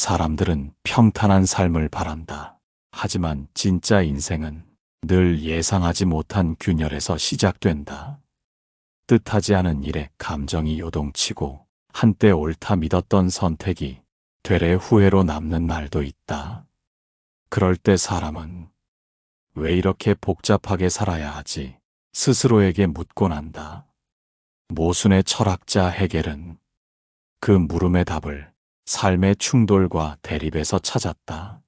사람들은 평탄한 삶을 바란다. 하지만 진짜 인생은 늘 예상하지 못한 균열에서 시작된다. 뜻하지 않은 일에 감정이 요동치고 한때 옳다 믿었던 선택이 되레 후회로 남는 날도 있다. 그럴 때 사람은 왜 이렇게 복잡하게 살아야 하지? 스스로에게 묻곤 한다. 모순의 철학자 해겔은 그 물음의 답을 삶의 충돌과 대립에서 찾았다.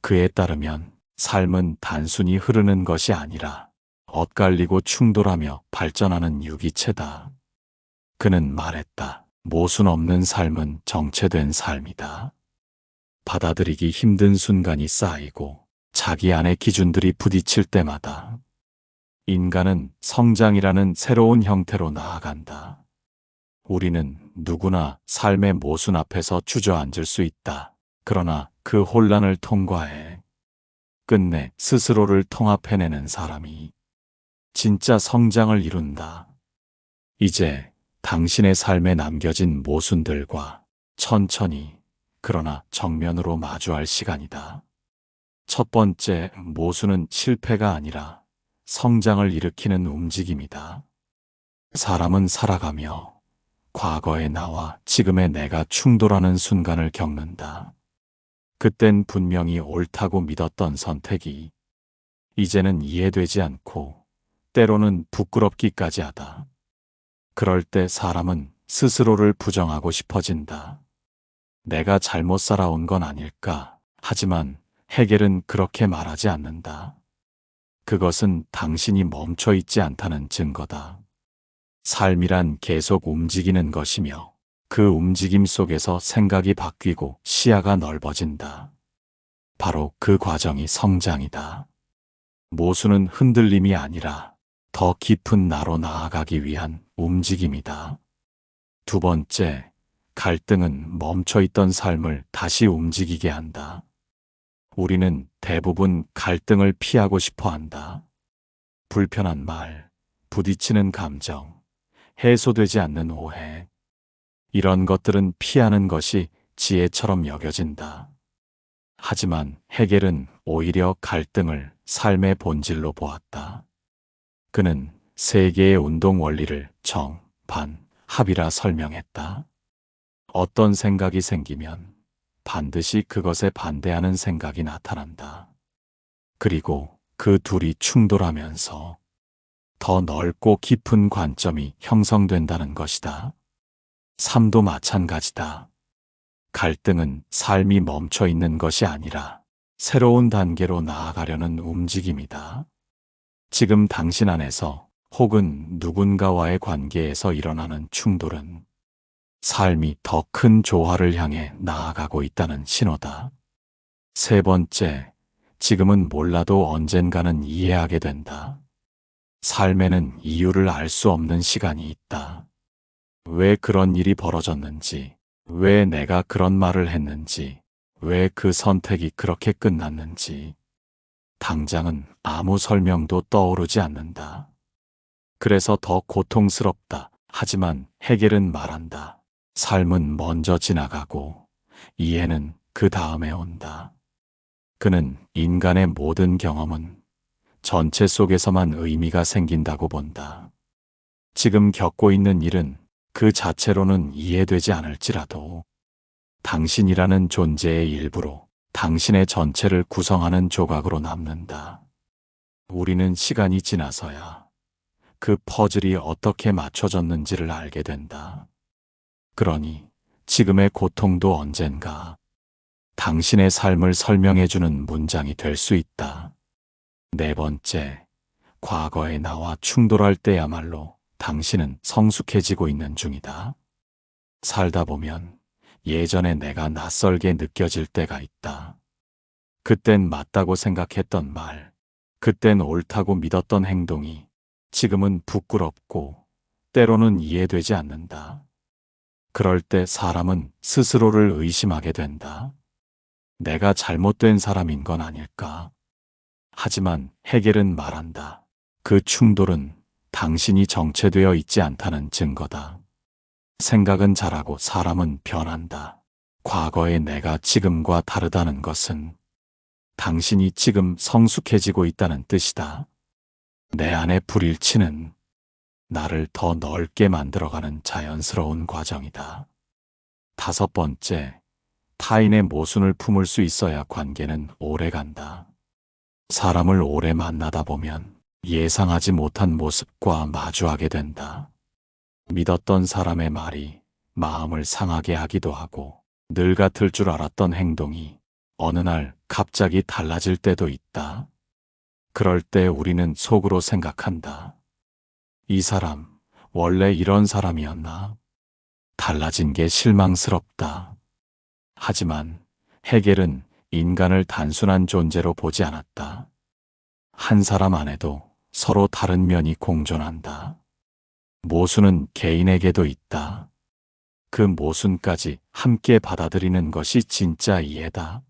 그에 따르면 삶은 단순히 흐르는 것이 아니라 엇갈리고 충돌하며 발전하는 유기체다. 그는 말했다. 모순 없는 삶은 정체된 삶이다. 받아들이기 힘든 순간이 쌓이고 자기 안의 기준들이 부딪힐 때마다 인간은 성장이라는 새로운 형태로 나아간다. 우리는 누구나 삶의 모순 앞에서 주저앉을 수 있다. 그러나 그 혼란을 통과해 끝내 스스로를 통합해내는 사람이 진짜 성장을 이룬다. 이제 당신의 삶에 남겨진 모순들과 천천히 그러나 정면으로 마주할 시간이다. 첫 번째 모순은 실패가 아니라 성장을 일으키는 움직임이다. 사람은 살아가며 과거의 나와 지금의 내가 충돌하는 순간을 겪는다. 그땐 분명히 옳다고 믿었던 선택이 이제는 이해되지 않고 때로는 부끄럽기까지 하다. 그럴 때 사람은 스스로를 부정하고 싶어진다. 내가 잘못 살아온 건 아닐까. 하지만 해겔은 그렇게 말하지 않는다. 그것은 당신이 멈춰 있지 않다는 증거다. 삶이란 계속 움직이는 것이며 그 움직임 속에서 생각이 바뀌고 시야가 넓어진다. 바로 그 과정이 성장이다. 모수는 흔들림이 아니라 더 깊은 나로 나아가기 위한 움직임이다. 두 번째, 갈등은 멈춰있던 삶을 다시 움직이게 한다. 우리는 대부분 갈등을 피하고 싶어 한다. 불편한 말, 부딪히는 감정, 해소되지 않는 오해. 이런 것들은 피하는 것이 지혜처럼 여겨진다. 하지만 해겔은 오히려 갈등을 삶의 본질로 보았다. 그는 세계의 운동 원리를 정, 반, 합이라 설명했다. 어떤 생각이 생기면 반드시 그것에 반대하는 생각이 나타난다. 그리고 그 둘이 충돌하면서 더 넓고 깊은 관점이 형성된다는 것이다. 삶도 마찬가지다. 갈등은 삶이 멈춰 있는 것이 아니라 새로운 단계로 나아가려는 움직임이다. 지금 당신 안에서 혹은 누군가와의 관계에서 일어나는 충돌은 삶이 더 큰 조화를 향해 나아가고 있다는 신호다. 세 번째, 지금은 몰라도 언젠가는 이해하게 된다. 삶에는 이유를 알 수 없는 시간이 있다. 왜 그런 일이 벌어졌는지, 왜 내가 그런 말을 했는지, 왜 그 선택이 그렇게 끝났는지, 당장은 아무 설명도 떠오르지 않는다. 그래서 더 고통스럽다. 하지만 해결은 말한다. 삶은 먼저 지나가고 이해는 그 다음에 온다. 그는 인간의 모든 경험은 전체 속에서만 의미가 생긴다고 본다. 지금 겪고 있는 일은 그 자체로는 이해되지 않을지라도 당신이라는 존재의 일부로 당신의 전체를 구성하는 조각으로 남는다. 우리는 시간이 지나서야 그 퍼즐이 어떻게 맞춰졌는지를 알게 된다. 그러니 지금의 고통도 언젠가 당신의 삶을 설명해주는 문장이 될 수 있다. 네 번째, 과거의 나와 충돌할 때야말로 당신은 성숙해지고 있는 중이다. 살다 보면 예전에 내가 낯설게 느껴질 때가 있다. 그땐 맞다고 생각했던 말, 그땐 옳다고 믿었던 행동이 지금은 부끄럽고 때로는 이해되지 않는다. 그럴 때 사람은 스스로를 의심하게 된다. 내가 잘못된 사람인 건 아닐까? 하지만 해겔은 말한다. 그 충돌은 당신이 정체되어 있지 않다는 증거다. 생각은 자라고 사람은 변한다. 과거의 내가 지금과 다르다는 것은 당신이 지금 성숙해지고 있다는 뜻이다. 내 안의 불일치는 나를 더 넓게 만들어가는 자연스러운 과정이다. 다섯 번째, 타인의 모순을 품을 수 있어야 관계는 오래 간다. 사람을 오래 만나다 보면 예상하지 못한 모습과 마주하게 된다. 믿었던 사람의 말이 마음을 상하게 하기도 하고 늘 같을 줄 알았던 행동이 어느 날 갑자기 달라질 때도 있다. 그럴 때 우리는 속으로 생각한다. 이 사람, 원래 이런 사람이었나? 달라진 게 실망스럽다. 하지만 해겔은 인간을 단순한 존재로 보지 않았다. 한 사람 안에도 서로 다른 면이 공존한다. 모순은 개인에게도 있다. 그 모순까지 함께 받아들이는 것이 진짜 이해다.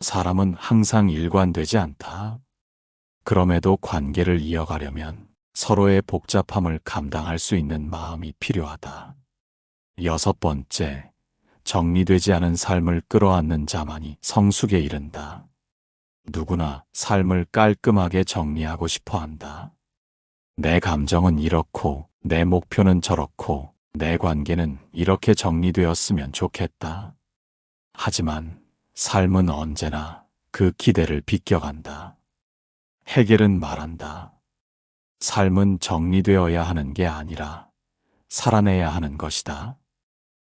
사람은 항상 일관되지 않다. 그럼에도 관계를 이어가려면 서로의 복잡함을 감당할 수 있는 마음이 필요하다. 여섯 번째, 정리되지 않은 삶을 끌어안는 자만이 성숙에 이른다. 누구나 삶을 깔끔하게 정리하고 싶어 한다. 내 감정은 이렇고, 내 목표는 저렇고, 내 관계는 이렇게 정리되었으면 좋겠다. 하지만 삶은 언제나 그 기대를 비껴간다. 해결은 말한다. 삶은 정리되어야 하는 게 아니라 살아내야 하는 것이다.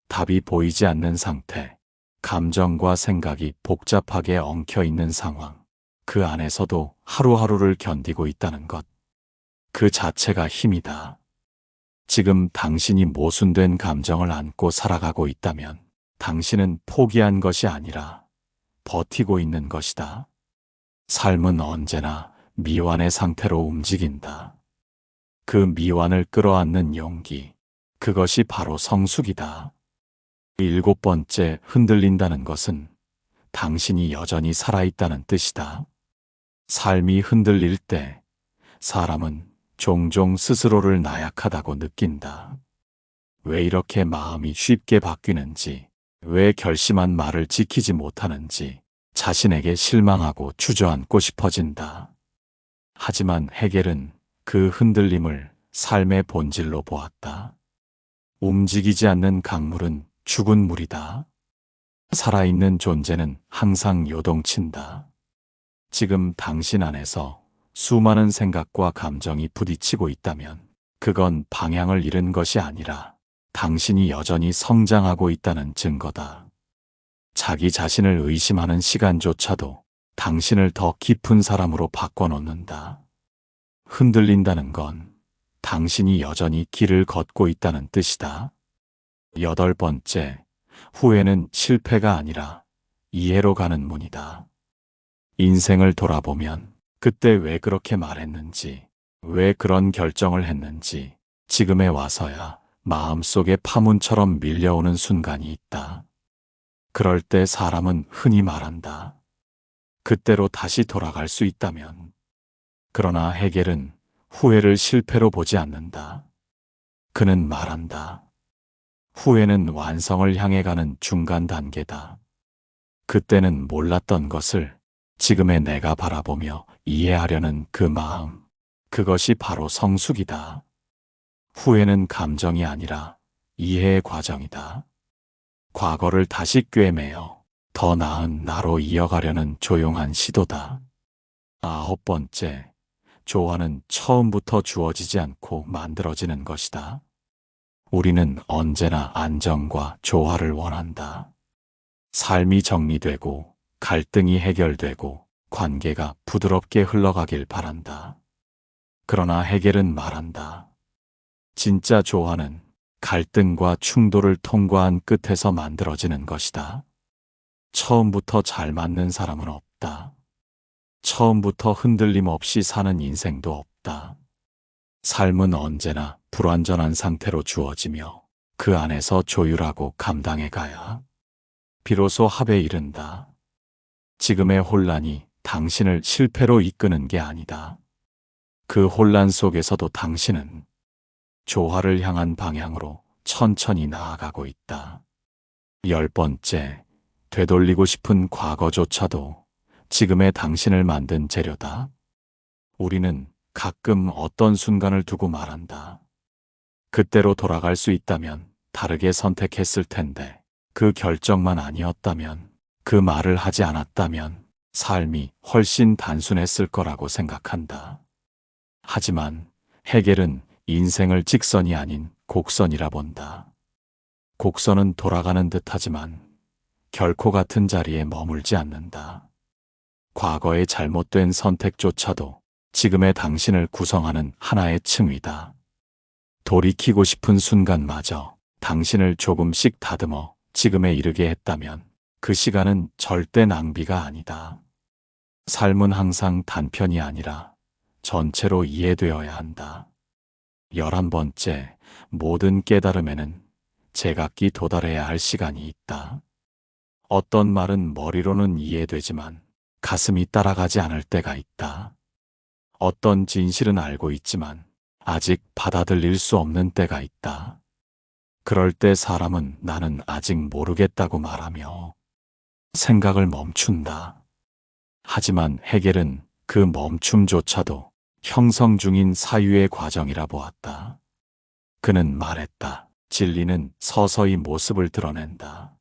답이 보이지 않는 상태, 감정과 생각이 복잡하게 엉켜 있는 상황, 그 안에서도 하루하루를 견디고 있다는 것. 그 자체가 힘이다. 지금 당신이 모순된 감정을 안고 살아가고 있다면 당신은 포기한 것이 아니라 버티고 있는 것이다. 삶은 언제나 미완의 상태로 움직인다. 그 미완을 끌어안는 용기, 그것이 바로 성숙이다. 일곱 번째 흔들린다는 것은 당신이 여전히 살아있다는 뜻이다. 삶이 흔들릴 때 사람은 종종 스스로를 나약하다고 느낀다. 왜 이렇게 마음이 쉽게 바뀌는지, 왜 결심한 말을 지키지 못하는지 자신에게 실망하고 주저앉고 싶어진다. 하지만 해겔은 그 흔들림을 삶의 본질로 보았다. 움직이지 않는 강물은 죽은 물이다. 살아있는 존재는 항상 요동친다. 지금 당신 안에서 수많은 생각과 감정이 부딪히고 있다면 그건 방향을 잃은 것이 아니라 당신이 여전히 성장하고 있다는 증거다. 자기 자신을 의심하는 시간조차도 당신을 더 깊은 사람으로 바꿔놓는다. 흔들린다는 건 당신이 여전히 길을 걷고 있다는 뜻이다. 여덟 번째, 후회는 실패가 아니라 이해로 가는 문이다. 인생을 돌아보면 그때 왜 그렇게 말했는지, 왜 그런 결정을 했는지, 지금에 와서야 마음속에 파문처럼 밀려오는 순간이 있다. 그럴 때 사람은 흔히 말한다. 그때로 다시 돌아갈 수 있다면. 그러나 해겔은 후회를 실패로 보지 않는다. 그는 말한다. 후회는 완성을 향해 가는 중간 단계다. 그때는 몰랐던 것을 지금의 내가 바라보며 이해하려는 그 마음, 그것이 바로 성숙이다. 후회는 감정이 아니라 이해의 과정이다. 과거를 다시 꿰매어 더 나은 나로 이어가려는 조용한 시도다. 아홉 번째, 조화는 처음부터 주어지지 않고 만들어지는 것이다. 우리는 언제나 안정과 조화를 원한다. 삶이 정리되고 갈등이 해결되고 관계가 부드럽게 흘러가길 바란다. 그러나 해결은 말한다. 진짜 조화는 갈등과 충돌을 통과한 끝에서 만들어지는 것이다. 처음부터 잘 맞는 사람은 없다. 처음부터 흔들림 없이 사는 인생도 없다. 삶은 언제나 불완전한 상태로 주어지며 그 안에서 조율하고 감당해 가야 비로소 합에 이른다. 지금의 혼란이 당신을 실패로 이끄는 게 아니다. 그 혼란 속에서도 당신은 조화를 향한 방향으로 천천히 나아가고 있다. 열 번째, 되돌리고 싶은 과거조차도 지금의 당신을 만든 재료다. 우리는 가끔 어떤 순간을 두고 말한다. 그때로 돌아갈 수 있다면 다르게 선택했을 텐데 그 결정만 아니었다면 그 말을 하지 않았다면 삶이 훨씬 단순했을 거라고 생각한다. 하지만 해겔은 인생을 직선이 아닌 곡선이라 본다. 곡선은 돌아가는 듯 하지만 결코 같은 자리에 머물지 않는다. 과거의 잘못된 선택조차도 지금의 당신을 구성하는 하나의 층위다. 돌이키고 싶은 순간마저 당신을 조금씩 다듬어 지금에 이르게 했다면 그 시간은 절대 낭비가 아니다. 삶은 항상 단편이 아니라 전체로 이해되어야 한다. 열한 번째, 모든 깨달음에는 제각기 도달해야 할 시간이 있다. 어떤 말은 머리로는 이해되지만 가슴이 따라가지 않을 때가 있다. 어떤 진실은 알고 있지만 아직 받아들일 수 없는 때가 있다. 그럴 때 사람은 나는 아직 모르겠다고 말하며 생각을 멈춘다. 하지만 해겔은 그 멈춤조차도 형성 중인 사유의 과정이라 보았다. 그는 말했다. 진리는 서서히 모습을 드러낸다.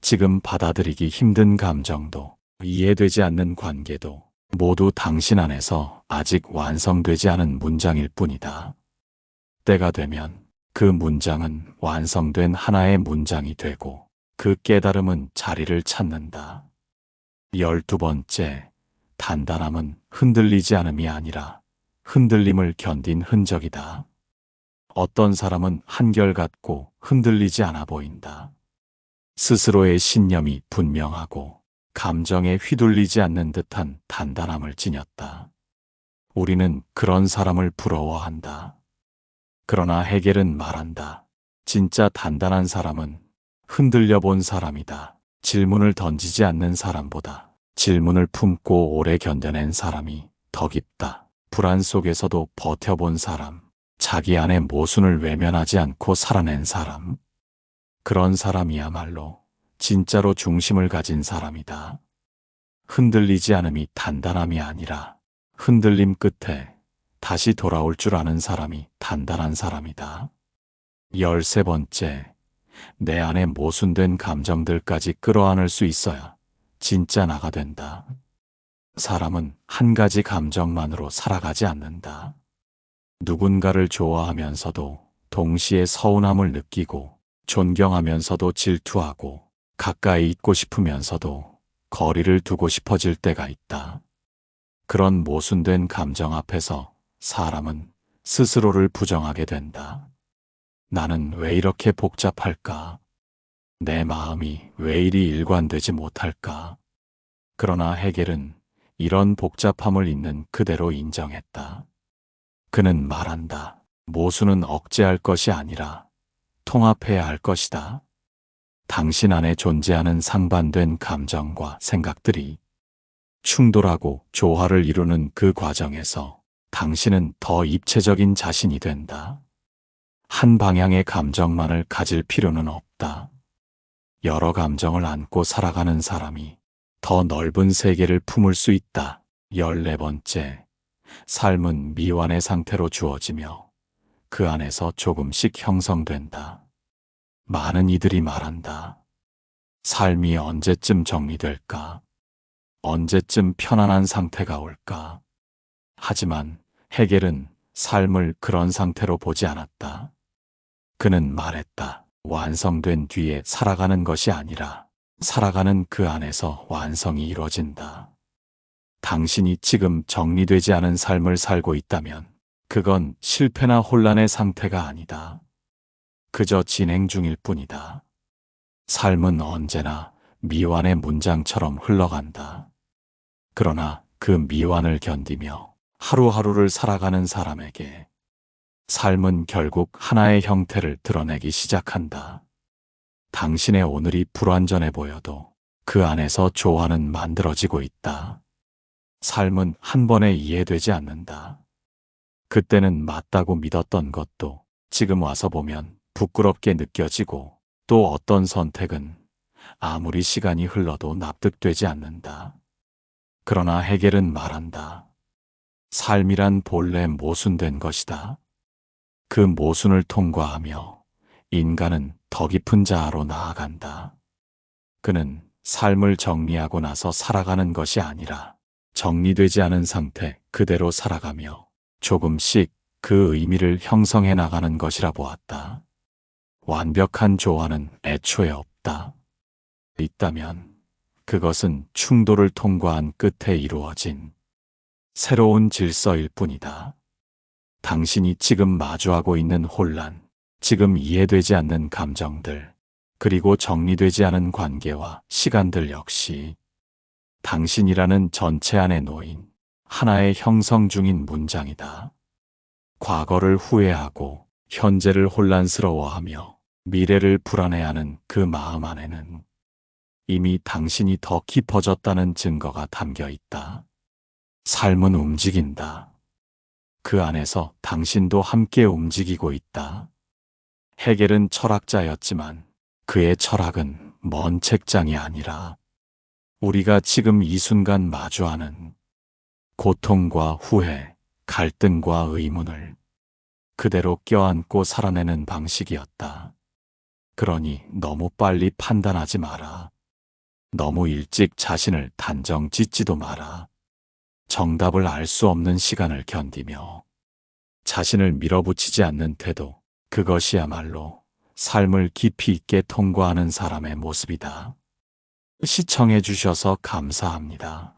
지금 받아들이기 힘든 감정도 이해되지 않는 관계도 모두 당신 안에서 아직 완성되지 않은 문장일 뿐이다. 때가 되면 그 문장은 완성된 하나의 문장이 되고 그 깨달음은 자리를 찾는다. 열두 번째, 단단함은 흔들리지 않음이 아니라 흔들림을 견딘 흔적이다. 어떤 사람은 한결같고 흔들리지 않아 보인다. 스스로의 신념이 분명하고 감정에 휘둘리지 않는 듯한 단단함을 지녔다. 우리는 그런 사람을 부러워한다. 그러나 해겔은 말한다. 진짜 단단한 사람은 흔들려 본 사람이다. 질문을 던지지 않는 사람보다 질문을 품고 오래 견뎌낸 사람이 더 깊다. 불안 속에서도 버텨본 사람, 자기 안의 모순을 외면하지 않고 살아낸 사람. 그런 사람이야말로 진짜로 중심을 가진 사람이다. 흔들리지 않음이 단단함이 아니라 흔들림 끝에 다시 돌아올 줄 아는 사람이 단단한 사람이다. 열세 번째, 내 안에 모순된 감정들까지 끌어안을 수 있어야 진짜 나가 된다. 사람은 한 가지 감정만으로 살아가지 않는다. 누군가를 좋아하면서도 동시에 서운함을 느끼고 존경하면서도 질투하고 가까이 있고 싶으면서도 거리를 두고 싶어질 때가 있다. 그런 모순된 감정 앞에서 사람은 스스로를 부정하게 된다. 나는 왜 이렇게 복잡할까? 내 마음이 왜 이리 일관되지 못할까? 그러나 해겔은 이런 복잡함을 있는 그대로 인정했다. 그는 말한다. 모순은 억제할 것이 아니라 통합해야 할 것이다. 당신 안에 존재하는 상반된 감정과 생각들이 충돌하고 조화를 이루는 그 과정에서 당신은 더 입체적인 자신이 된다. 한 방향의 감정만을 가질 필요는 없다. 여러 감정을 안고 살아가는 사람이 더 넓은 세계를 품을 수 있다. 열네 번째, 삶은 미완의 상태로 주어지며 그 안에서 조금씩 형성된다. 많은 이들이 말한다. 삶이 언제쯤 정리될까? 언제쯤 편안한 상태가 올까? 하지만 해겔은 삶을 그런 상태로 보지 않았다. 그는 말했다. 완성된 뒤에 살아가는 것이 아니라 살아가는 그 안에서 완성이 이루어진다. 당신이 지금 정리되지 않은 삶을 살고 있다면 그건 실패나 혼란의 상태가 아니다. 그저 진행 중일 뿐이다. 삶은 언제나 미완의 문장처럼 흘러간다. 그러나 그 미완을 견디며 하루하루를 살아가는 사람에게 삶은 결국 하나의 형태를 드러내기 시작한다. 당신의 오늘이 불완전해 보여도 그 안에서 조화는 만들어지고 있다. 삶은 한 번에 이해되지 않는다. 그때는 맞다고 믿었던 것도 지금 와서 보면 부끄럽게 느껴지고 또 어떤 선택은 아무리 시간이 흘러도 납득되지 않는다. 그러나 해겔은 말한다. 삶이란 본래 모순된 것이다. 그 모순을 통과하며 인간은 더 깊은 자아로 나아간다. 그는 삶을 정리하고 나서 살아가는 것이 아니라 정리되지 않은 상태 그대로 살아가며 조금씩 그 의미를 형성해 나가는 것이라 보았다. 완벽한 조화는 애초에 없다. 있다면 그것은 충돌을 통과한 끝에 이루어진 새로운 질서일 뿐이다. 당신이 지금 마주하고 있는 혼란, 지금 이해되지 않는 감정들, 그리고 정리되지 않은 관계와 시간들 역시 당신이라는 전체 안에 놓인 하나의 형성 중인 문장이다. 과거를 후회하고 현재를 혼란스러워하며 미래를 불안해하는 그 마음 안에는 이미 당신이 더 깊어졌다는 증거가 담겨 있다. 삶은 움직인다. 그 안에서 당신도 함께 움직이고 있다. 해겔은 철학자였지만 그의 철학은 먼 책장이 아니라 우리가 지금 이 순간 마주하는 고통과 후회, 갈등과 의문을 그대로 껴안고 살아내는 방식이었다. 그러니 너무 빨리 판단하지 마라. 너무 일찍 자신을 단정 짓지도 마라. 정답을 알 수 없는 시간을 견디며 자신을 밀어붙이지 않는 태도, 그것이야말로 삶을 깊이 있게 통과하는 사람의 모습이다. 시청해 주셔서 감사합니다.